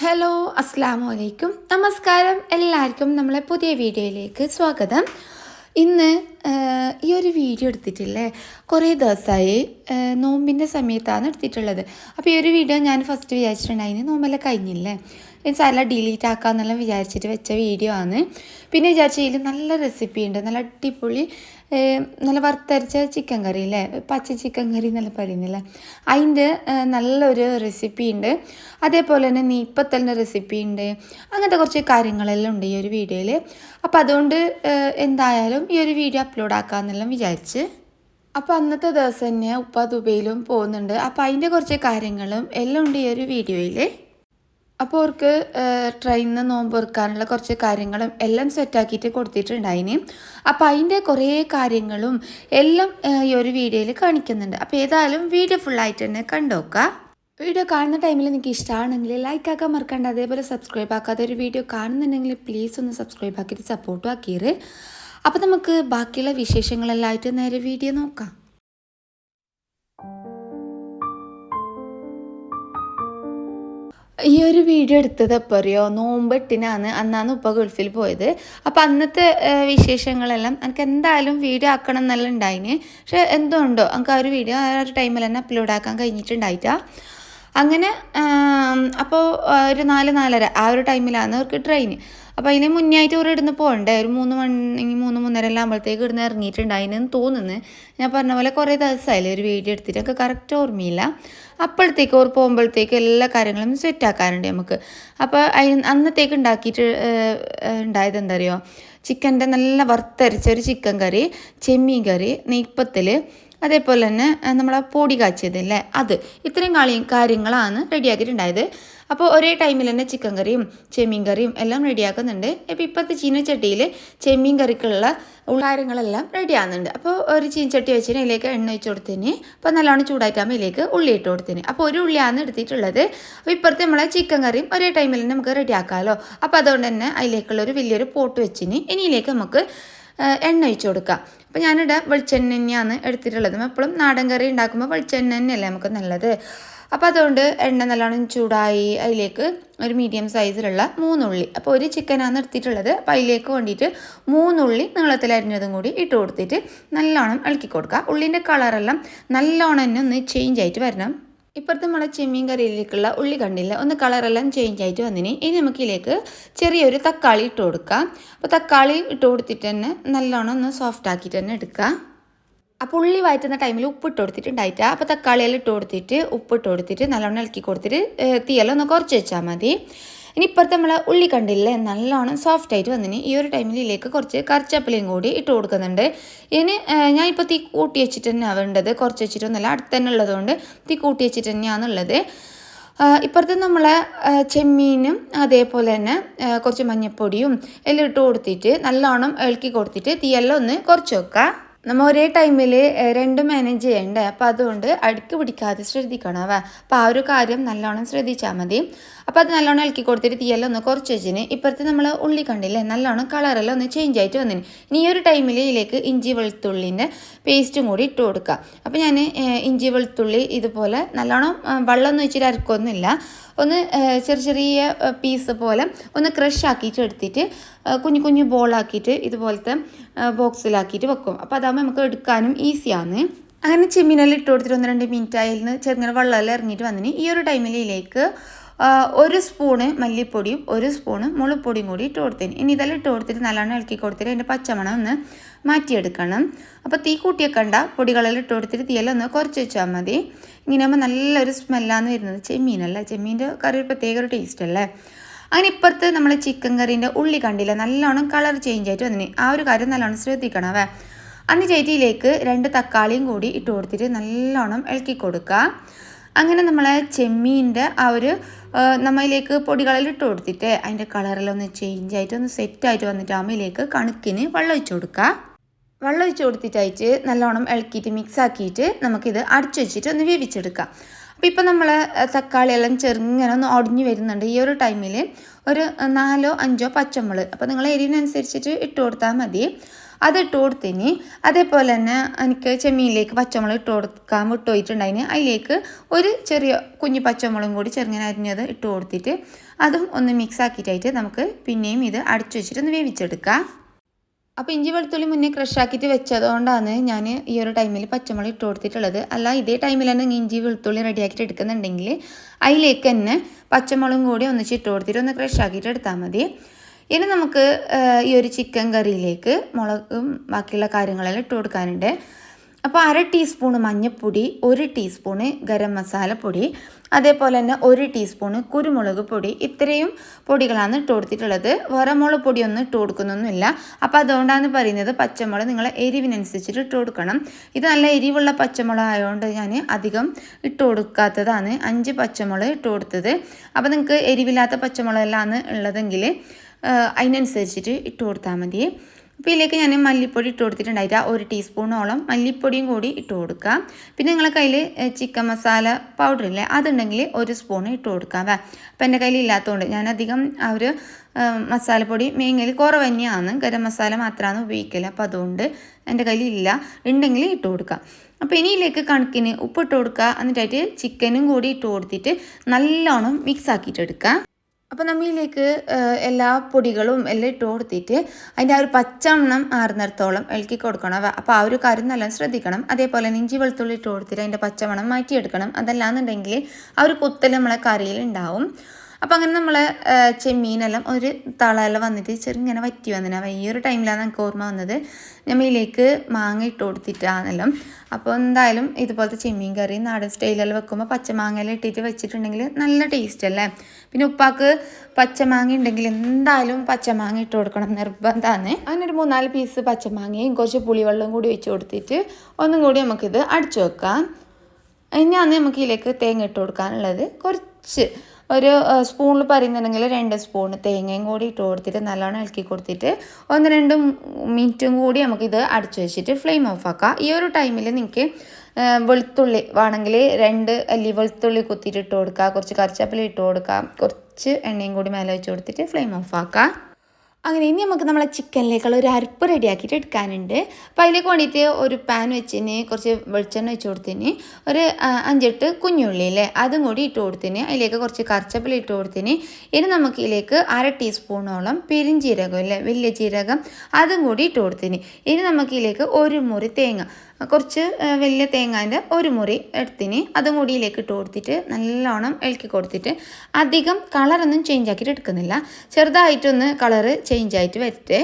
Hello അസ്സാമു അലൈക്കും നമസ്കാരം എല്ലാവർക്കും നമ്മളെ പുതിയ വീഡിയോയിലേക്ക് സ്വാഗതം. ഇന്ന് ഈ ഒരു വീഡിയോ എടുത്തിട്ടില്ലേ? കുറേ ദിവസമായി നോമ്പിന്റെ സമയത്താണ് എടുത്തിട്ടുള്ളത്. അപ്പോൾ ഈ ഒരു വീഡിയോ ഞാൻ ഫസ്റ്റ് വിചാരിച്ചിട്ടുണ്ടായിരുന്നു നോമ്പെല്ലാം കഴിഞ്ഞില്ലേ? സാല ഡിലീറ്റ് ആക്കാമെന്നെല്ലാം വിചാരിച്ചിട്ട് വെച്ച വീഡിയോ ആണ്. പിന്നെ വിചാരിച്ച ഇതിൽ നല്ല റെസിപ്പി ഉണ്ട്. നല്ല അടിപൊളി നല്ല വറുത്തരച്ച ചിക്കൻ കറി അല്ലേ പച്ച ചിക്കൻ കറി എന്നല്ല പറയുന്നില്ലേ? അതിന്റെ നല്ലൊരു റെസിപ്പി ഉണ്ട്. അതേപോലെ തന്നെ നീപ്പത്തലിന്റെ റെസിപ്പി ഉണ്ട്. അങ്ങനത്തെ കുറച്ച് കാര്യങ്ങളെല്ലാം ഉണ്ട് ഈ ഒരു വീഡിയോയിൽ അപ്പോൾ അതുകൊണ്ട് എന്തായാലും ഈ ഒരു വീഡിയോ അപ്ലോഡ് ആക്കാമെന്നെല്ലാം വിചാരിച്ച്. അപ്പോൾ അന്നത്തെ ദിവസം തന്നെ ഉപ്പ ദുബൈയിലും പോകുന്നുണ്ട്. അപ്പോൾ അതിന്റെ കുറച്ച് കാര്യങ്ങളും എല്ലാം ഉണ്ട് ഈ ഒരു വീഡിയോയിൽ അപ്പോൾ അവർക്ക് ട്രെയിനിൽ നിന്ന് നോമ്പ് തുറക്കാനുള്ള കുറച്ച് കാര്യങ്ങളും എല്ലാം സെറ്റാക്കിയിട്ട് കൊടുത്തിട്ടുണ്ടായിന്. അപ്പോൾ അതിന്റെ കുറേ കാര്യങ്ങളും എല്ലാം ഈ ഒരു വീഡിയോയിൽ കാണിക്കുന്നുണ്ട്. അപ്പോൾ ഏതായാലും വീഡിയോ ഫുള്ളായിട്ട് തന്നെ കണ്ടോക്കുക വീഡിയോ കാണുന്ന ടൈമിൽ നിങ്ങൾക്ക് ഇഷ്ടമാണെങ്കിൽ ലൈക്ക് ആക്കാൻ മറക്കണ്ട. അതേപോലെ സബ്സ്ക്രൈബ് ആക്കാതെ ഒരു വീഡിയോ കാണുന്നുണ്ടെങ്കിൽ പ്ലീസ് ഒന്ന് സബ്സ്ക്രൈബ് ആക്കിയിട്ട് സപ്പോർട്ടും ആക്കിയത് അപ്പോൾ നമുക്ക് ബാക്കിയുള്ള വിശേഷങ്ങളെല്ലാം ആയിട്ട് നേരെ വീഡിയോ നോക്കാം. ഈ ഒരു വീഡിയോ എടുത്തത് എപ്പോൾ അറിയോ? നോമ്പെട്ടിനാണ് അന്നാണ് ഉപ്പ ഗൾഫിൽ പോയത്. അപ്പം അന്നത്തെ വിശേഷങ്ങളെല്ലാം എനിക്ക് എന്തായാലും വീഡിയോ ആക്കണം എന്നെല്ലാം ഉണ്ടായിന് പക്ഷെ എന്തുകൊണ്ടോ എനിക്ക് ആ ഒരു വീഡിയോ ആ ഒരു ടൈമിൽ തന്നെ അപ്ലോഡ് ആക്കാൻ കഴിഞ്ഞിട്ടുണ്ടായിട്ടാ. അങ്ങനെ അപ്പോൾ ഒരു നാല് നാലര ആ ഒരു ടൈമിലാണ് അവർക്ക് ട്രെയിൻ അപ്പോൾ അതിന് മുന്നേ ആയിട്ട് ഒരു ഇടുന്ന് പോകണ്ടേ? ഒരു മൂന്ന് മണി മൂന്ന് മൂന്നര എല്ലാം ആകുമ്പോഴത്തേക്ക് ഇടുന്ന് അതിന് തോന്നുന്നു. ഞാൻ പറഞ്ഞ പോലെ കുറേ ദിവസമായില്ലേ ഒരു വീഡിയോ എടുത്തിട്ട്. എനിക്ക് കറക്റ്റ് ഓർമ്മയില്ല. അപ്പോഴത്തേക്ക് ഓർ പോകുമ്പോഴത്തേക്ക് എല്ലാ കാര്യങ്ങളും സെറ്റ് ആക്കാനുണ്ട് നമുക്ക്. അപ്പോൾ അതിന് അന്നത്തേക്ക് ഉണ്ടാക്കിയിട്ട് ഉണ്ടായത് എന്താ അറിയുമോ ചിക്കന്റെ നല്ല വറുത്തരച്ച ഒരു ചിക്കൻ കറി ചെമ്മീൻ കറി നെയ്പ്പത്തിൽ അതേപോലെ തന്നെ നമ്മളെ പൊടി കാച്ചിയതല്ലേ? അത്. ഇത്രയും കാര്യങ്ങളാണ് റെഡിയാക്കിയിട്ടുണ്ടായത് അപ്പോൾ ഒരേ ടൈമിൽ തന്നെ ചിക്കൻ കറിയും ചെമ്മീൻ കറിയും എല്ലാം റെഡിയാക്കുന്നുണ്ട് അപ്പോൾ ഇപ്പോഴത്തെ ചീനച്ചട്ടിയിൽ ചെമ്മീൻ കറിക്കുള്ള കാര്യങ്ങളെല്ലാം റെഡി ആകുന്നുണ്ട് അപ്പോൾ ഒരു ചീനച്ചട്ടി വെച്ചിന് അതിലേക്ക് എണ്ണ ഒഴിച്ച് കൊടുത്തിന് അപ്പോൾ നല്ലോണം ചൂടായിട്ടാകുമ്പോൾ ഇതിലേക്ക് ഉള്ളി ഇട്ട് കൊടുത്തിന് അപ്പോൾ ഒരു ഉള്ളിയാണ് എടുത്തിട്ടുള്ളത്. അപ്പോൾ ഇപ്പുറത്തെ നമ്മളെ ചിക്കൻ കറിയും ഒരേ ടൈമിൽ തന്നെ നമുക്ക് റെഡിയാക്കാമല്ലോ അപ്പോൾ അതുകൊണ്ട് തന്നെ അതിലേക്കുള്ള ഒരു വലിയൊരു പോട്ട് വെച്ചിന് ഇനിയിലേക്ക് നമുക്ക് എണ്ണ ഒഴിച്ച് കൊടുക്കാം. അപ്പോൾ ഞാനിവിടെ വെളിച്ചെണ്ണ തന്നെയാണ് എടുത്തിട്ടുള്ളത്. എപ്പോഴും നാടൻ കറി ഉണ്ടാക്കുമ്പോൾ വെളിച്ചെണ്ണ തന്നെയല്ലേ നമുക്ക് നല്ലത്? അപ്പോൾ അതുകൊണ്ട് എണ്ണ നല്ലോണം ചൂടായി അതിലേക്ക് ഒരു മീഡിയം സൈസിലുള്ള മൂന്നുള്ളി. അപ്പോൾ ഒരു ചിക്കനാണ് എടുത്തിട്ടുള്ളത്. അപ്പോൾ അതിലേക്ക് വേണ്ടിയിട്ട് മൂന്നുള്ളി നീളത്തിൽ അരിഞ്ഞതും കൂടി ഇട്ട് കൊടുത്തിട്ട് നല്ലോണം ഇളക്കി കൊടുക്കുക. ഉള്ളിന്റെ കളറെല്ലാം നല്ലോണം തന്നെ ഒന്ന് ചേഞ്ച് ആയിട്ട് വരണം. ഇപ്പോഴത്തെ നമ്മളെ ചെമ്മീൻ കറിയിലേക്കുള്ള ഉള്ളി കണ്ടില്ല? ഒന്ന് കളറെല്ലാം ചേഞ്ച് ആയിട്ട് വന്നിന്. ഇനി നമുക്കിലേക്ക് ചെറിയൊരു തക്കാളി ഇട്ട് കൊടുക്കാം. അപ്പോൾ തക്കാളി ഇട്ട് കൊടുത്തിട്ട് തന്നെ നല്ലോണം ഒന്ന് സോഫ്റ്റ് ആക്കിയിട്ട് തന്നെ എടുക്കുക. അപ്പോൾ ഉള്ളി വഴറ്റുന്ന ടൈമിൽ ഉപ്പിട്ട് കൊടുത്തിട്ടുണ്ടായിട്ട് അപ്പോൾ തക്കാളിയെല്ലാം ഇട്ട് കൊടുത്തിട്ട് ഉപ്പിട്ട് കൊടുത്തിട്ട് നല്ലോണം ഇളക്കി കൊടുത്തിട്ട് തീയെല്ലാം ഒന്ന് കുറച്ച് വെച്ചാൽ മതി. ഇനി ഇപ്പുറത്തെ നമ്മൾ ഉള്ളി കണ്ടില്ലേ നല്ലോണം സോഫ്റ്റ് ആയിട്ട് വന്നിന് ഈ ഒരു ടൈമിൽ ഇതിലേക്ക് കുറച്ച് കറിച്ചപ്പലയും കൂടി ഇട്ട് കൊടുക്കുന്നുണ്ട്. ഇനി ഞാൻ ഇപ്പോൾ തീ കൂട്ടി വെച്ചിട്ട് തന്നെയാണ് വേണ്ടത്. കുറച്ച് വെച്ചിട്ടൊന്നുമല്ല അടുത്ത് തന്നെ ഉള്ളതുകൊണ്ട് തീ കൂട്ടി വെച്ചിട്ട് തന്നെയാണുള്ളത് ഇപ്പുറത്ത് നമ്മളെ ചെമ്മീനും അതേപോലെ തന്നെ കുറച്ച് മഞ്ഞപ്പൊടിയും എല്ലാം ഇട്ട് കൊടുത്തിട്ട് നല്ലോണം ഇളക്കി കൊടുത്തിട്ട് തീയെല്ലാം ഒന്ന് കുറച്ച് വെക്കുക നമ്മൾ ഒരേ ടൈമിൽ രണ്ടും മാനേജ് ചെയ്യണ്ടേ? അപ്പോൾ അതുകൊണ്ട് അടുക്ക് പിടിക്കാതെ ശ്രദ്ധിക്കണം അവ. അപ്പോൾ ആ ഒരു കാര്യം നല്ലോണം ശ്രദ്ധിച്ചാൽ മതി. അപ്പോൾ അത് നല്ലോണം ഇളക്കി കൊടുത്തിട്ട് തീയെല്ലാം ഒന്ന് കുറച്ച് വെച്ചിന്. ഇപ്പുറത്ത് നമ്മൾ ഉള്ളി കണ്ടില്ലേ? നല്ലോണം കളറെല്ലാം ഒന്ന് ചേഞ്ച് ആയിട്ട് വന്നിന്. ഇനി ഈ ഒരു ടൈമിൽ ഇതിലേക്ക് ഇഞ്ചി വെളുത്തുള്ളിന്റെ പേസ്റ്റും കൂടി ഇട്ട് കൊടുക്കുക അപ്പോൾ ഞാൻ ഇഞ്ചി വെളുത്തുള്ളി ഇതുപോലെ നല്ലോണം വെള്ളമൊന്നും വെച്ചിട്ട് അരക്കൊന്നുമില്ല. ഒന്ന് ചെറിയ ചെറിയ പീസ് പോലെ ഒന്ന് ക്രഷ് ആക്കിയിട്ട് എടുത്തിട്ട് കുഞ്ഞു കുഞ്ഞു ബോളാക്കിയിട്ട് ഇതുപോലത്തെ ബോക്സിലാക്കിയിട്ട് വെക്കും. അപ്പോൾ അതാകുമ്പോൾ നമുക്ക് എടുക്കാനും ഈസിയാണ് അങ്ങനെ ചെമ്മീനെല്ലാം ഇട്ട് കൊടുത്തിട്ട് ഒന്ന് രണ്ട് മിനിറ്റ് ആയിരുന്നു ചെറുങ്ങനെ വെള്ളമെല്ലാം ഇറങ്ങിയിട്ട് വന്നിന്. ഈ ഒരു ടൈമിലേക്ക് ഒരു സ്പൂണ് മല്ലിപ്പൊടിയും ഒരു സ്പൂണ് മുളപ്പൊടിയും കൂടി ഇട്ട് കൊടുത്തിന്. ഇനി ഇതെല്ലാം ഇട്ട് കൊടുത്തിട്ട് നല്ലോണം ഇളക്കി കൊടുത്തിട്ട് അതിന്റെ പച്ചമണം ഒന്ന് മാറ്റിയെടുക്കണം. അപ്പോൾ തീ കൂട്ടിയേക്കണ്ട പൊടികളെല്ലാം ഇട്ട് കൊടുത്തിട്ട് തീയെല്ലാം ഒന്ന് കുറച്ച് വെച്ചാൽ മതി. ഇങ്ങനെ ആകുമ്പോൾ നല്ലൊരു സ്മെല്ലാന്ന് വരുന്നത് ചെമ്മീനല്ലേ? ചെമ്മീന്റെ കറി ഒരു പ്രത്യേക ഒരു ടേസ്റ്റ് അല്ലേ? അങ്ങനെ ഇപ്പുറത്ത് നമ്മൾ ചിക്കൻ കറീന്റെ ഉള്ളി കണ്ടില്ല? നല്ലോണം കളർ ചേഞ്ച് ആയിട്ട് വന്നിന്. ആ ഒരു കാര്യം നല്ലോണം ശ്രദ്ധിക്കണം അവേ അന്ന് ചേറ്റിയിലേക്ക് രണ്ട് തക്കാളിയും കൂടി ഇട്ട് കൊടുത്തിട്ട് നല്ലോണം ഇളക്കി കൊടുക്കുക. അങ്ങനെ നമ്മളെ ചെമ്മീന്റെ ആ ഒരു നമ്മയിലേക്ക് പൊടികളിൽ ഇട്ട് കൊടുത്തിട്ട് അതിന്റെ കളറിലൊന്ന് ചേഞ്ച് ആയിട്ട് ഒന്ന് സെറ്റായിട്ട് വന്നിട്ട് അമ്മയിലേക്ക് കണക്കിന് വെള്ളം ഒഴിച്ച് കൊടുക്കുക വെള്ളം ഒഴിച്ച് കൊടുത്തിട്ടായിട്ട് നല്ലോണം ഇളക്കിയിട്ട് മിക്സ് ആക്കിയിട്ട് നമുക്കിത് അടച്ചു വെച്ചിട്ട് ഒന്ന് വേവിച്ചെടുക്കാം. അപ്പോൾ ഇപ്പോൾ നമ്മൾ തക്കാളി തക്കാളിയെല്ലാം ചെറുങ്ങനെ ഒന്ന് ഒടിഞ്ഞു വരുന്നുണ്ട്. ഈ ഒരു ടൈമിൽ ഒരു നാലോ അഞ്ചോ പച്ചമുളക്. അപ്പോൾ നിങ്ങൾ എരിവിനനുസരിച്ചിട്ട് ഇട്ട് കൊടുത്താൽ മതി. അത് ഇട്ട് കൊടുത്തിന് അതേപോലെ തന്നെ എനിക്ക് ചെമ്മീനിലേക്ക് പച്ചമുളക് ഇട്ട് കൊടുക്കാൻ വിട്ടുപോയിട്ടുണ്ടായിന് അതിലേക്ക് ഒരു ചെറിയ കുഞ്ഞു പച്ചമുളകും കൂടി ചെറുങ്ങനെ അരിഞ്ഞത് ഇട്ട് കൊടുത്തിട്ട് അതും ഒന്ന് മിക്സ് ആക്കിയിട്ടായിട്ട് നമുക്ക് പിന്നെയും ഇത് അടച്ചു വെച്ചിട്ട് ഒന്ന് വേവിച്ചെടുക്കാം. അപ്പോൾ ഇഞ്ചി വെളുത്തുള്ളി മുന്നേ ക്രഷ് ആക്കിയിട്ട് വെച്ചതുകൊണ്ടാണ് ഞാൻ ഈ ഒരു ടൈമിൽ പച്ചമുളക് ഇട്ട് കൊടുത്തിട്ടുള്ളത്. അല്ല ഇതേ ടൈമിൽ തന്നെ ഇഞ്ചി വെളുത്തുള്ളി റെഡിയാക്കിയിട്ട് എടുക്കുന്നുണ്ടെങ്കിൽ അതിലേക്ക് തന്നെ പച്ചമുളകും കൂടി ഒന്നിച്ച് ഇട്ട് കൊടുത്തിട്ട് ഒന്ന് ക്രഷ് ആക്കിയിട്ട് എടുത്താൽ മതി. ഇനി നമുക്ക് ഈ ഒരു ചിക്കൻ കറിയിലേക്ക് മുളകും ബാക്കിയുള്ള കാര്യങ്ങളെല്ലാം ഇട്ട് കൊടുക്കാനുണ്ട്. അപ്പോൾ അര ടീസ്പൂൺ മഞ്ഞൾപ്പൊടി ഒരു ടീസ്പൂണ് ഗരം മസാലപ്പൊടി അതേപോലെ തന്നെ ഒരു ടീസ്പൂണ് കുരുമുളക് പൊടി ഇത്രയും പൊടികളാണ് ഇട്ട് കൊടുത്തിട്ടുള്ളത്. വേറെ മുളക് പൊടിയൊന്നും ഇട്ട് കൊടുക്കുന്നൊന്നുമില്ല. അപ്പോൾ അതുകൊണ്ടാണ് പറയുന്നത് പച്ചമുളക് നിങ്ങൾ എരിവിനനുസരിച്ചിട്ട് ഇട്ട് കൊടുക്കണം. ഇത് നല്ല എരിവുള്ള പച്ചമുളക് ആയതുകൊണ്ട് ഞാൻ അധികം ഇട്ട് കൊടുക്കാത്തതാണ്. അഞ്ച് പച്ചമുളക് ഇട്ട് കൊടുത്തത്. അപ്പോൾ നിങ്ങൾക്ക് എരിവില്ലാത്ത പച്ചമുളകെല്ലാം ഉള്ളതെങ്കിൽ അതിനനുസരിച്ചിട്ട് ഇട്ട് കൊടുത്താൽ മതി. അപ്പോൾ ഇതിലേക്ക് ഞാൻ മല്ലിപ്പൊടി ഇട്ട് കൊടുത്തിട്ടുണ്ടായിട്ട് ഒരു ടീസ്പൂണോളം മല്ലിപ്പൊടിയും കൂടി ഇട്ട് കൊടുക്കുക. പിന്നെ നിങ്ങളെ കയ്യിൽ ചിക്കൻ മസാല പൗഡർ ഇല്ലേ അതുണ്ടെങ്കിൽ ഒരു സ്പൂൺ ഇട്ട് കൊടുക്കാം അപ്പോൾ എന്റെ കയ്യിൽ ഇല്ലാത്തതുകൊണ്ട് ഞാൻ അധികം ആ ഒരു മസാലപ്പൊടി മേങ്ങൽ കുറവ് തന്നെയാണ്. ഗരം മസാല മാത്രമാണ് ഉപയോഗിക്കൽ അപ്പോൾ അതുകൊണ്ട് എന്റെ കയ്യിൽ ഇല്ല. ഉണ്ടെങ്കിൽ ഇട്ട് കൊടുക്കാം അപ്പോൾ ഇനിയിലേക്ക് കണക്കിന് ഉപ്പ് ഇട്ട് കൊടുക്കുക. എന്നിട്ടായിട്ട് ചിക്കനും കൂടി ഇട്ട് കൊടുത്തിട്ട് നല്ലോണം മിക്സ് ആക്കിയിട്ട് അപ്പോൾ നമ്മളിലേക്ക് എല്ലാ പൊടികളും എല്ലാം ഇട്ട് കൊടുത്തിട്ട് അതിന്റെ ആ ഒരു പച്ചമണം ആറുന്നിടത്തോളം ഇളക്കി കൊടുക്കണം. അപ്പോൾ ആ ഒരു കാര്യം നല്ല ശ്രദ്ധിക്കണം. അതേപോലെ ഇഞ്ചി വെളുത്തുള്ളി ഇട്ട് കൊടുത്തിട്ട് അതിന്റെ പച്ചമണം മാറ്റിയെടുക്കണം. അതല്ലാന്നുണ്ടെങ്കിൽ ആ ഒരു കുത്തൽ നമ്മളെ കറിയിൽ ഉണ്ടാവും. അപ്പോൾ അങ്ങനെ നമ്മൾ ചെമ്മീനെല്ലാം ഒരു തളയെല്ലാം വന്നിട്ട് ചെറുങ്ങനെ വറ്റി വന്നിന്. ഈ ഒരു ടൈമിലാണ് നമുക്ക് ഓർമ്മ വന്നത്. നമ്മയിലേക്ക് മാങ്ങ ഇട്ട് കൊടുത്തിട്ടാണെല്ലാം. അപ്പോൾ എന്തായാലും ഇതുപോലത്തെ ചെമ്മീൻ കറി നാടൻ സ്റ്റൈലെല്ലാം വെക്കുമ്പോൾ പച്ചമാങ്ങയെല്ലാം ഇട്ടിട്ട് വെച്ചിട്ടുണ്ടെങ്കിൽ നല്ല ടേസ്റ്റ് അല്ലേ? പിന്നെ ഉപ്പാക്ക് പച്ചമാങ്ങ ഉണ്ടെങ്കിൽ എന്തായാലും പച്ചമാങ്ങ ഇട്ട് കൊടുക്കണം നിർബന്ധമാണ് അങ്ങനെ ഒരു മൂന്നാൽ പീസ് പച്ചമാങ്ങയും കുറച്ച് പുളിവെള്ളവും കൂടി ഒഴിച്ച് കൊടുത്തിട്ട് ഒന്നും കൂടി നമുക്കിത് അടിച്ചു വെക്കാം. ഇനിയാണ് നമുക്ക് ഇതിലേക്ക് തേങ്ങ ഇട്ട് കൊടുക്കാനുള്ളത്. കുറച്ച് ഒരു സ്പൂണിൽ പറയുന്നുണ്ടെങ്കിൽ രണ്ട് സ്പൂൺ തേങ്ങയും കൂടി ഇട്ട് കൊടുത്തിട്ട് നല്ലോണം ഇളക്കി കൊടുത്തിട്ട് ഒന്ന് രണ്ട് മിനിറ്റും കൂടി നമുക്കിത് അടച്ചു വെച്ചിട്ട് ഫ്ലെയിം ഓഫ് ആക്കാം. ഈ ഒരു ടൈമിൽ നിങ്ങൾക്ക് വെളുത്തുള്ളി വേണമെങ്കിൽ രണ്ട് അല്ലി വെളുത്തുള്ളി കുത്തിയിട്ട് ഇട്ട് കൊടുക്കുക കുറച്ച് കറിച്ചപ്പില ഇട്ട് കൊടുക്കുക കുറച്ച് എണ്ണയും കൂടി മേലെ വെച്ച് കൊടുത്തിട്ട് ഫ്ലെയിം ഓഫ് ആക്കാം. അങ്ങനെ ഇനി നമുക്ക് നമ്മളെ ചിക്കനിലേക്കുള്ള ഒരു അരപ്പ് റെഡിയാക്കിയിട്ട് എടുക്കാനുണ്ട്. അപ്പോൾ അതിലേക്ക് വേണ്ടിയിട്ട് ഒരു പാൻ വെച്ചിന് കുറച്ച് വെളിച്ചെണ്ണ വെച്ച് കൊടുത്തിന് ഒരു അഞ്ചെട്ട് കുഞ്ഞുള്ളി അല്ലേ? അതും കൂടി ഇട്ട് കൊടുത്തിന് അതിലേക്ക് കുറച്ച് കറിച്ചപ്പിൽ ഇട്ട് കൊടുത്തിന് ഇനി നമുക്ക് ഇതിലേക്ക് അര ടീസ്പൂണോളം പെരിഞ്ജീരകം അല്ലേ? വലിയ ജീരകം അതും കൂടി ഇട്ട് കൊടുത്തിന് ഇനി നമുക്ക് ഇതിലേക്ക് ഒരു മുറി തേങ്ങ കുറച്ച് വലിയ തേങ്ങാന്റെ ഒരു മുറി എടുത്തിന്. അതും കൂടി ഇട്ട് കൊടുത്തിട്ട് നല്ലോണം ഇളക്കി കൊടുത്തിട്ട് അധികം കളറൊന്നും ചേഞ്ച് ആക്കിയിട്ട് എടുക്കുന്നില്ല. ചെറുതായിട്ടൊന്ന് കളറ് ചേഞ്ച് ആയിട്ട് വരട്ടെ.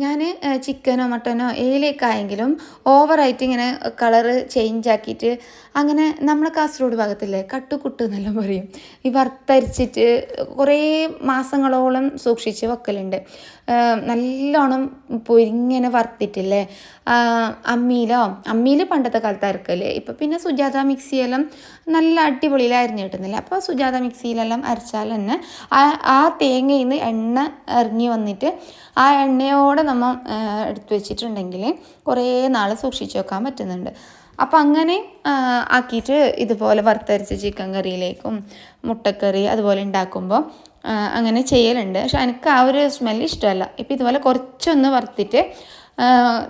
ഞാൻ ചിക്കനോ മട്ടനോ ഏതിലേക്കായെങ്കിലും ഓവറായിട്ട് ഇങ്ങനെ കളറ് ചേഞ്ച് ആക്കിയിട്ട് അങ്ങനെ നമ്മുടെ കാസർഗോഡ് ഭാഗത്തില്ലേ കട്ടുകുട്ട് എന്നെല്ലാം പറയും. ഈ വറുത്തരിച്ചിട്ട് കുറേ മാസങ്ങളോളം സൂക്ഷിച്ച് വെക്കലുണ്ട്. നല്ലോണം പൊരിങ്ങനെ വറുത്തിട്ടില്ലേ? അമ്മിയിലോ? അമ്മിയിൽ പണ്ടത്തെ കാലത്ത് അരക്കൽ. ഇപ്പം പിന്നെ സുജാത മിക്സിയെല്ലാം നല്ല അടിപൊളിയിൽ അരിഞ്ഞ് കിട്ടുന്നില്ല. അപ്പോൾ സുജാത മിക്സിയിലെല്ലാം അരച്ചാൽ തന്നെ ആ ആ തേങ്ങയിൽ നിന്ന് എണ്ണ ഇറങ്ങി വന്നിട്ട് ആ എണ്ണയോടെ നമ്മൾ എടുത്തു വെച്ചിട്ടുണ്ടെങ്കിൽ കുറേ നാൾ സൂക്ഷിച്ചു വെക്കാൻ പറ്റുന്നുണ്ട്. അപ്പം അങ്ങനെ ആക്കിയിട്ട് ഇതുപോലെ വറുത്തരച്ച ചിക്കൻ കറിയിലേക്കും മുട്ടക്കറി അതുപോലെ ഉണ്ടാക്കുമ്പോൾ അങ്ങനെ ചെയ്യലുണ്ട്. പക്ഷെ എനിക്ക് ആ ഒരു സ്മെല്ല് ഇഷ്ടമല്ല. ഇപ്പം ഇതുപോലെ കുറച്ചൊന്ന് വറുത്തിട്ട്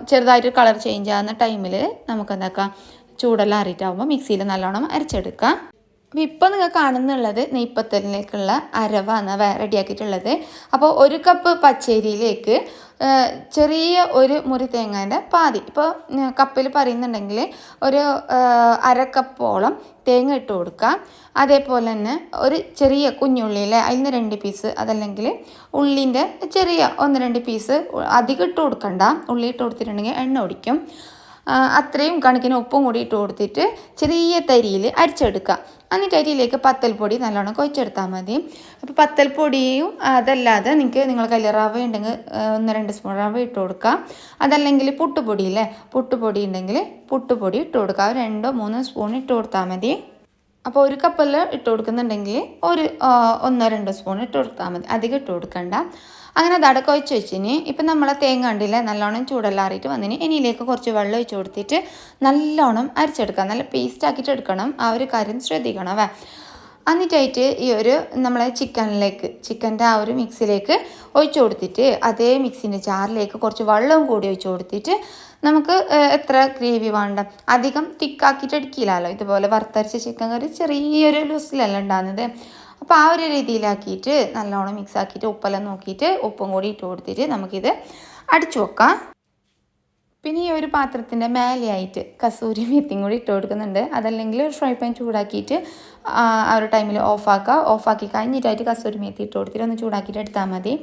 ചെറുതായിട്ട് കളർ ചേഞ്ച് ആകുന്ന ടൈമിൽ നമുക്ക് എന്താക്കാം ചൂടെല്ലാം ആറിയിട്ടാകുമ്പോൾ മിക്സിയിൽ നല്ലോണം അരച്ചെടുക്കാം. അപ്പോൾ ഇപ്പോൾ നിങ്ങൾ കാണുന്നുള്ളത് നെയ്പ്പത്തലിലേക്കുള്ള അരവാണ് റെഡിയാക്കിയിട്ടുള്ളത്. അപ്പോൾ ഒരു കപ്പ് പച്ചരിയിലേക്ക് ചെറിയ ഒരു മുറി തേങ്ങേന്റെ പാതി. ഇപ്പോൾ കപ്പിൽ പറയുന്നുണ്ടെങ്കിൽ ഒരു അരക്കപ്പോളം കപ്പോളം തേങ്ങ ഇട്ട് കൊടുക്കുക. അതേപോലെ തന്നെ ഒരു ചെറിയ കുഞ്ഞുള്ളിയിലെ അതിൽ നിന്ന് രണ്ട് പീസ് അതല്ലെങ്കിൽ ഉള്ളിന്റെ ചെറിയ ഒന്ന് രണ്ട് പീസ് അധികം ഇട്ട് കൊടുക്കണ്ട. ഉള്ളി ഇട്ട് കൊടുത്തിട്ടുണ്ടെങ്കിൽ എണ്ണ ഒടിക്കും അത്രയും കണക്കിന് ഉപ്പും കൂടി ഇട്ട് കൊടുത്തിട്ട് ചെറിയ തരിയിൽ അരിച്ചെടുക്കുക. എന്നിട്ട് അരിയിലേക്ക് പത്തൽപ്പൊടി നല്ലോണം കൊച്ചെടുത്താൽ മതി. അപ്പോൾ പത്തൽപ്പൊടിയും അതല്ലാതെ നിങ്ങൾക്ക് നിങ്ങൾ കയ്യിൽ റവ ഉണ്ടെങ്കിൽ ഒന്ന് രണ്ട് സ്പൂൺ റവ ഇട്ട് കൊടുക്കുക. അതല്ലെങ്കിൽ പുട്ടുപൊടി ഇല്ലേ? പുട്ടുപൊടി ഉണ്ടെങ്കിൽ പുട്ടുപൊടി ഇട്ട് കൊടുക്കുക. രണ്ടോ മൂന്നോ സ്പൂൺ ഇട്ട് കൊടുത്താൽ മതി. അപ്പോൾ ഒരു കപ്പെല്ലാം ഇട്ട് കൊടുക്കുന്നുണ്ടെങ്കിൽ ഒരു ഒന്നോ രണ്ടോ സ്പൂൺ ഇട്ട് കൊടുത്താൽ മതി. അധികം ഇട്ട് കൊടുക്കണ്ട. അങ്ങനെ അത് അടക്കൊഴിച്ച് വെച്ചിന്. ഇപ്പം നമ്മളെ തേങ്ങ കണ്ടില്ലേ നല്ലോണം ചൂടെല്ലാറിയിട്ട് വന്നിന്. ഇനിയിലേക്ക് കുറച്ച് വെള്ളം ഒഴിച്ച് കൊടുത്തിട്ട് നല്ലോണം അരച്ചെടുക്കാം നല്ല പേസ്റ്റ് ആക്കിയിട്ട് എടുക്കണം. ആ ഒരു കാര്യം ശ്രദ്ധിക്കണം വേ എന്നിട്ടായിട്ട് ഈ ഒരു നമ്മളെ ചിക്കനിലേക്ക് ചിക്കന്റെ ആ ഒരു മിക്സിലേക്ക് ഒഴിച്ചു കൊടുത്തിട്ട് അതേ മിക്സിന്റെ ചാറിലേക്ക് കുറച്ച് വെള്ളവും കൂടി ഒഴിച്ചു കൊടുത്തിട്ട് നമുക്ക് എത്ര ഗ്രേവി വേണ്ട. അധികം തിക്കാക്കിയിട്ട് എടുക്കില്ലല്ലോ ഇതുപോലെ വറുത്തരച്ച ചിക്കൻ കറി ചെറിയൊരു ലൂസിലല്ല ഉണ്ടാകുന്നത് അപ്പോൾ ആ ഒരു രീതിയിലാക്കിയിട്ട് നല്ലോണം മിക്സ് ആക്കിയിട്ട് ഉപ്പെല്ലാം നോക്കിയിട്ട് ഉപ്പും കൂടി ഇട്ട് കൊടുത്തിട്ട് നമുക്കിത് അടിച്ചു വെക്കാം. പിന്നെ ഈ ഒരു പാത്രത്തിന്റെ മേലെയായിട്ട് കസൂരി മെത്തിയും കൂടി ഇട്ട് കൊടുക്കുന്നുണ്ട്. അതല്ലെങ്കിൽ ഒരു ഫ്രൈ പാൻ ചൂടാക്കിയിട്ട് ആ ഒരു ടൈമിൽ ഓഫാക്കുക ഓഫാക്കി കഴിഞ്ഞിട്ടായിട്ട് കസൂരി മെത്തി ഇട്ട് കൊടുത്തിട്ട് ഒന്ന് ചൂടാക്കിയിട്ട് എടുത്താൽ മതി.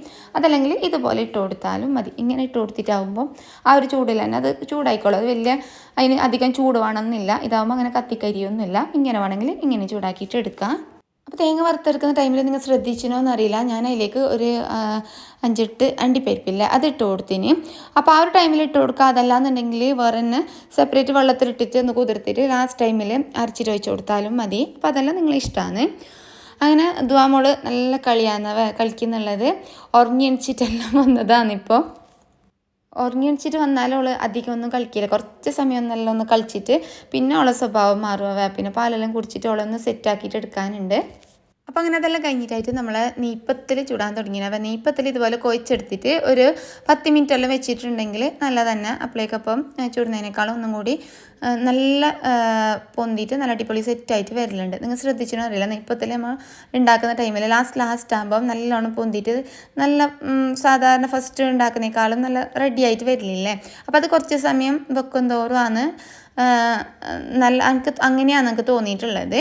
അതല്ലെങ്കിൽ ഇതുപോലെ ഇട്ട് കൊടുത്താലും മതി. ഇങ്ങനെ ഇട്ട് കൊടുത്തിട്ടാകുമ്പോൾ ആ ഒരു ചൂടിൽ തന്നെ അത് ചൂടായിക്കോളും. അത് വലിയ അതിന് അധികം ചൂട് വേണമെന്നില്ല. ഇതാകുമ്പോൾ അങ്ങനെ കത്തിക്കരിയൊന്നുമില്ല. ഇങ്ങനെ വേണമെങ്കിൽ ഇങ്ങനെ ചൂടാക്കിയിട്ട് എടുക്കാം. അപ്പോൾ തേങ്ങ വറുത്തെടുക്കുന്ന ടൈമിൽ നിങ്ങൾ ശ്രദ്ധിച്ചിനോ എന്നറിയില്ല ഞാൻ അതിലേക്ക് ഒരു അഞ്ചെട്ട് അണ്ടിപ്പരിപ്പില്ല. അത് ഇട്ട് കൊടുത്തിന്. അപ്പോൾ ആ ഒരു ടൈമിൽ ഇട്ട് കൊടുക്കുക അതല്ലാന്നുണ്ടെങ്കിൽ വേറെ തന്നെ സെപ്പറേറ്റ് വെള്ളത്തിലിട്ടിട്ട് ഒന്ന് കുതിർത്തിട്ട് ലാസ്റ്റ് ടൈമിൽ അരച്ചിട്ട് വെച്ച് കൊടുത്താലും മതി. അപ്പോൾ അതെല്ലാം നിങ്ങൾ ഇഷ്ടമാണ് അങ്ങനെ ദ്വാമോൾ നല്ല കളിയാണ് കളിക്കുന്നുള്ളത്. ഉറങ്ങിയണിച്ചിട്ടെല്ലാം വന്നതാണിപ്പോൾ ഉറങ്ങിയണിച്ചിട്ട് വന്നാലും അവൾ അധികം ഒന്നും കളിക്കില്ല. കുറച്ച് സമയം നല്ല ഒന്ന് കളിച്ചിട്ട് പിന്നെ അവളെ സ്വഭാവം മാറുക പിന്നെ പാലെല്ലാം കുടിച്ചിട്ട് അവളൊന്ന് സെറ്റാക്കിയിട്ട് എടുക്കാനുണ്ട്. അപ്പോൾ അങ്ങനെ അതെല്ലാം കഴിഞ്ഞിട്ടായിട്ട് നമ്മൾ നെയ്പ്പത്തിൽ ചൂടാൻ തുടങ്ങി അപ്പോൾ നെയ്പ്പത്തിൽ ഇതുപോലെ കൊഴിച്ചെടുത്തിട്ട് ഒരു പത്ത് മിനിറ്റ് എല്ലാം വെച്ചിട്ടുണ്ടെങ്കിൽ നല്ല തന്നെ അപ്പോഴേക്കപ്പം ചൂടുന്നതിനേക്കാളും ഒന്നും കൂടി നല്ല പൊന്തിയിട്ട് നല്ല അടിപൊളി സെറ്റായിട്ട് വരലുണ്ട്. നിങ്ങൾ ശ്രദ്ധിച്ചിട്ടും അറിയില്ല. നെയ്പ്പത്തിൽ നമ്മൾ ഉണ്ടാക്കുന്ന ടൈമിൽ ലാസ്റ്റ് ലാസ്റ്റ് ആകുമ്പം നല്ലോണം പൊന്തിയിട്ട് നല്ല സാധാരണ ഫസ്റ്റ് ഉണ്ടാക്കുന്നേക്കാളും നല്ല റെഡി ആയിട്ട് വരില്ലേ അപ്പോൾ അത് കുറച്ച് സമയം വെക്കും തോറും ആണ് നല്ല എനിക്ക് അങ്ങനെയാണ് എനിക്ക് തോന്നിയിട്ടുള്ളത്.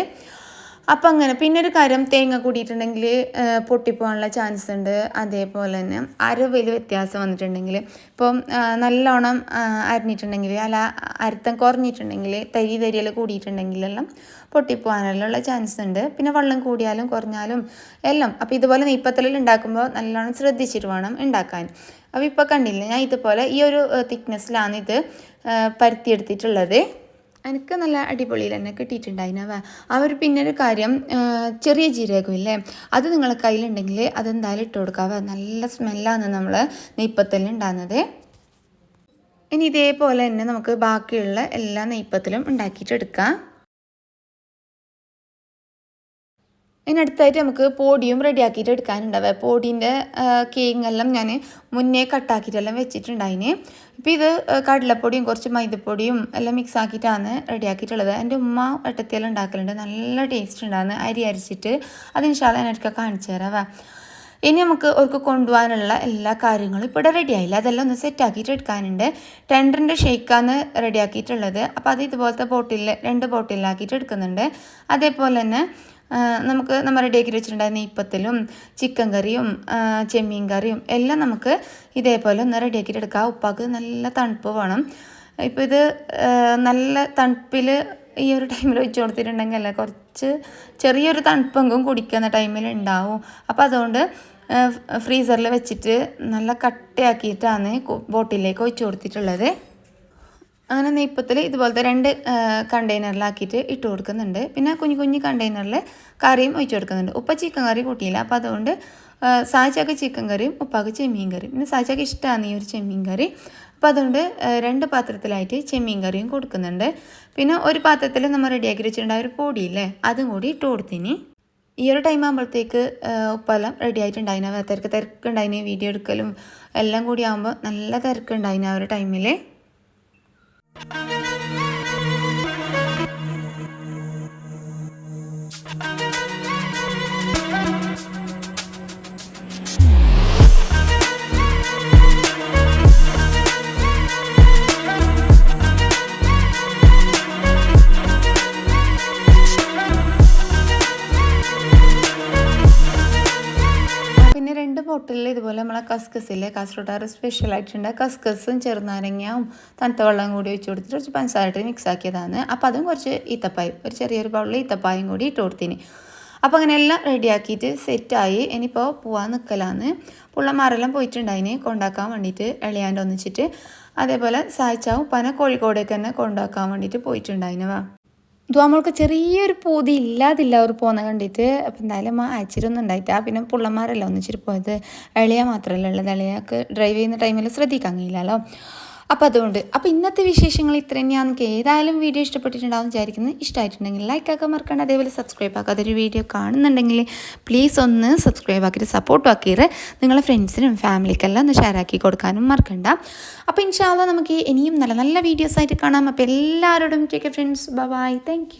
അപ്പം അങ്ങനെ പിന്നെ ഒരു കാര്യം തേങ്ങ കൂടിയിട്ടുണ്ടെങ്കിൽ പൊട്ടിപ്പോകാനുള്ള ചാൻസ് ഉണ്ട്. അതേപോലെ തന്നെ അരവിൽ വ്യത്യാസം വന്നിട്ടുണ്ടെങ്കിൽ ഇപ്പം നല്ലോണം അരിഞ്ഞിട്ടുണ്ടെങ്കിൽ അല്ല അരുത്തം കുറഞ്ഞിട്ടുണ്ടെങ്കിൽ തരി തരിയൽ കൂടിയിട്ടുണ്ടെങ്കിലെല്ലാം പൊട്ടിപ്പോകാനുള്ള ചാൻസ് ഉണ്ട്. പിന്നെ വെള്ളം കൂടിയാലും കുറഞ്ഞാലും എല്ലാം. അപ്പോൾ ഇതുപോലെ നെയ്പ്പത്തലിൽ ഉണ്ടാക്കുമ്പോൾ നല്ലോണം ശ്രദ്ധിച്ചിട്ട് വേണം ഉണ്ടാക്കാൻ. അപ്പോൾ ഇപ്പോൾ കണ്ടില്ല ഞാൻ ഇതുപോലെ ഈ ഒരു തിക്നെസ്സിലാണ് ഇത് പരത്തിയെടുത്തിട്ടുള്ളത്. എനിക്ക് നല്ല അടിപൊളിയിൽ തന്നെ കിട്ടിയിട്ടുണ്ടായിരുന്നവ അവർ പിന്നെ ഒരു കാര്യം ചെറിയ ജീരകം ഇല്ലേ? അത് നിങ്ങളെ കയ്യിലുണ്ടെങ്കിൽ അതെന്തായാലും ഇട്ട് കൊടുക്കാവ. നല്ല സ്മെല്ലാണ് നമ്മൾ നെയ്പ്പത്തിൽ ഉണ്ടാകുന്നത്. ഇനി ഇതേപോലെ തന്നെ നമുക്ക് ബാക്കിയുള്ള എല്ലാ നെയ്പ്പത്തിലും ഉണ്ടാക്കിയിട്ടെടുക്കാം. ഇനി അടുത്തായിട്ട് നമുക്ക് പോഡിയും റെഡിയാക്കിയിട്ട് എടുക്കാനുണ്ടാവുക പൊടീന്റെ കേങ്ങെല്ലാം ഞാൻ മുന്നേ കട്ടാക്കിയിട്ടെല്ലാം വെച്ചിട്ടുണ്ടായിന്. ഇപ്പം ഇത് കടലപ്പൊടിയും കുറച്ച് മൈദപ്പൊടിയും എല്ലാം മിക്സ് ആക്കിയിട്ടാണ് റെഡിയാക്കിയിട്ടുള്ളത് എന്റെ ഉമ്മ വെട്ടത്തിയെല്ലാം ഉണ്ടാക്കലുണ്ട്. നല്ല ടേസ്റ്റ് ഉണ്ടാകുന്നു. അരി അരിച്ചിട്ട് അതിന് ശാല എനിക്ക് കാണിച്ചു തരാവാ ഇനി നമുക്ക് അവർക്ക് കൊണ്ടുപോകാനുള്ള എല്ലാ കാര്യങ്ങളും ഇവിടെ റെഡി ആയില്ല. അതെല്ലാം ഒന്ന് സെറ്റ് ആക്കിയിട്ട് എടുക്കാനുണ്ട്. ടെൻഡറിന്റെ ഷേക്കാണ് റെഡിയാക്കിയിട്ടുള്ളത് അപ്പോൾ അത് ഇതുപോലത്തെ ബോട്ടിൽ രണ്ട് ബോട്ടിലാക്കിയിട്ട് എടുക്കുന്നുണ്ട്. അതേപോലെ തന്നെ നമുക്ക് നമ്മൾ റെഡിയാക്കി വെച്ചിട്ടുണ്ടായ ഇപ്പത്തിലും ചിക്കൻ കറിയും ചെമ്മീൻ കറിയും എല്ലാം നമുക്ക് ഇതേപോലെ ഒന്ന് റെഡിയാക്കിയിട്ട് എടുക്കാം. ഉപ്പാക്ക് നല്ല തണുപ്പ് വേണം. ഇപ്പോൾ ഇത് നല്ല തണുപ്പിൽ ഈ ഒരു ടൈമിൽ ഒഴിച്ചു കൊടുത്തിട്ടുണ്ടെങ്കിൽ അല്ല കുറച്ച് ചെറിയൊരു തണുപ്പെങ്കും കുടിക്കുന്ന ടൈമിൽ ഉണ്ടാവും അപ്പോൾ അതുകൊണ്ട് ഫ്രീസറിൽ വെച്ചിട്ട് നല്ല കട്ടയാക്കിയിട്ടാണ് ബോട്ടിലേക്ക് ഒഴിച്ചു കൊടുത്തിട്ടുള്ളത്. അങ്ങനെ നെയ്പ്പത്തിൽ ഇതുപോലത്തെ രണ്ട് കണ്ടെയ്നറിലാക്കിയിട്ട് ഇട്ട് കൊടുക്കുന്നുണ്ട്. പിന്നെ കുഞ്ഞു കുഞ്ഞു കണ്ടെയ്നറിൽ കറിയും ഒഴിച്ചു കൊടുക്കുന്നുണ്ട്. ഉപ്പ ചിക്കൻ കറി കൂട്ടിയില്ല. അപ്പോൾ അതുകൊണ്ട് സാച്ചാക്ക് ചിക്കൻ കറിയും ഉപ്പാക്ക് ചെമ്മീൻ കറിയും പിന്നെ സാച്ചാക്ക് ഇഷ്ടമാണ് ഈ ഒരു ചെമ്മീൻ കറി അപ്പോൾ അതുകൊണ്ട് രണ്ട് പാത്രത്തിലായിട്ട് ചെമ്മീൻ കറിയും കൊടുക്കുന്നുണ്ട്. പിന്നെ ഒരു പാത്രത്തിൽ നമ്മൾ റെഡിയാക്കി വെച്ചിട്ടുണ്ടായ ഒരു പൊടിയില്ലേ അതും കൂടി ഇട്ട് കൊടുത്തിന്. ഈ ഒരു ടൈം ആകുമ്പോഴത്തേക്ക് ഉപ്പെല്ലാം റെഡി ആയിട്ടുണ്ടായിന്. തിരക്ക് തിരക്കുണ്ടായിന്. വീഡിയോ എടുക്കലും എല്ലാം കൂടി ആകുമ്പോൾ നല്ല തിരക്കുണ്ടായിന് ആ ഒരു ടൈമിൽ Thank you. രണ്ട് ബോട്ടിലിൽ ഇതുപോലെ നമ്മളെ കാസർഗോഡാറ് സ്പെഷ്യൽ ആയിട്ടുണ്ട്. കസ്കസും ചെറുനാരങ്ങയും തണുത്ത വെള്ളം കൂടി ഒഴിച്ച് കൊടുത്തിട്ട് കുറച്ച് പഞ്ചസാരയിട്ട് മിക്സ് ആക്കിയതാണ്. അപ്പോൾ അതും കുറച്ച് ഈത്തപ്പായും ഒരു ചെറിയൊരു ബൗളിൽ ഈത്തപ്പായും കൂടി ഇട്ട് കൊടുത്തിന്. അപ്പോൾ അങ്ങനെ എല്ലാം റെഡിയാക്കിയിട്ട് സെറ്റായി ഇനിയിപ്പോൾ പോവാൻ നിൽക്കലാന്ന് പുള്ളമാരെല്ലാം പോയിട്ടുണ്ടായിന് കൊണ്ടാക്കാൻ വേണ്ടിയിട്ട് എളിയാന്റെ ഒന്നിച്ചിട്ട്. അതേപോലെ സായിച്ചാവും പന കോഴിക്കോടേക്ക് തന്നെ കൊണ്ടാക്കാൻ വേണ്ടിയിട്ട് പോയിട്ടുണ്ടായിനവാ ദ്വാമൾക്ക് ചെറിയൊരു പൂതി ഇല്ലാതില്ല അവർ പോകുന്ന കണ്ടിട്ട്. അപ്പം എന്തായാലും ആ അയച്ചിട്ടൊന്നും ഉണ്ടായിട്ടാ പിന്നെ പുള്ളന്മാരല്ല ഒന്നിച്ചിട്ട് പോയത്? എളിയ മാത്രമല്ല ഉള്ളത്. എളിയാക്ക് ഡ്രൈവ് ചെയ്യുന്ന ടൈമിൽ ശ്രദ്ധിക്കാൻ കഴിയില്ലല്ലോ. അപ്പോൾ അതുകൊണ്ട്. അപ്പോൾ ഇന്നത്തെ വിശേഷങ്ങൾ ഇത്ര തന്നെയാണ് നമുക്ക് ഏതായാലും വീഡിയോ ഇഷ്ടപ്പെട്ടിട്ടുണ്ടാവും വിചാരിക്കുന്നത് ഇഷ്ടമായിട്ടുണ്ടെങ്കിൽ ലൈക്ക് ആക്കാൻ മറക്കണ്ട. അതേപോലെ സബ്സ്ക്രൈബ് ആക്കുക അതൊരു വീഡിയോ കാണുന്നുണ്ടെങ്കിൽ പ്ലീസ് ഒന്ന് സബ്സ്ക്രൈബ് ആക്കിയിട്ട് സപ്പോർട്ട് ആക്കിയിട്ട് നിങ്ങളെ ഫ്രണ്ട്സിനും ഫാമിലിക്കെല്ലാം ഒന്ന് ഷെയർ ആക്കി കൊടുക്കാനും മറക്കണ്ട. അപ്പോൾ ഇൻഷാല്ല നമുക്ക് ഇനിയും നല്ല നല്ല വീഡിയോസ് ആയിട്ട് കാണാം. അപ്പോൾ എല്ലാവരോടും ടേക്ക് ഫ്രണ്ട്സ് ബൈ താങ്ക്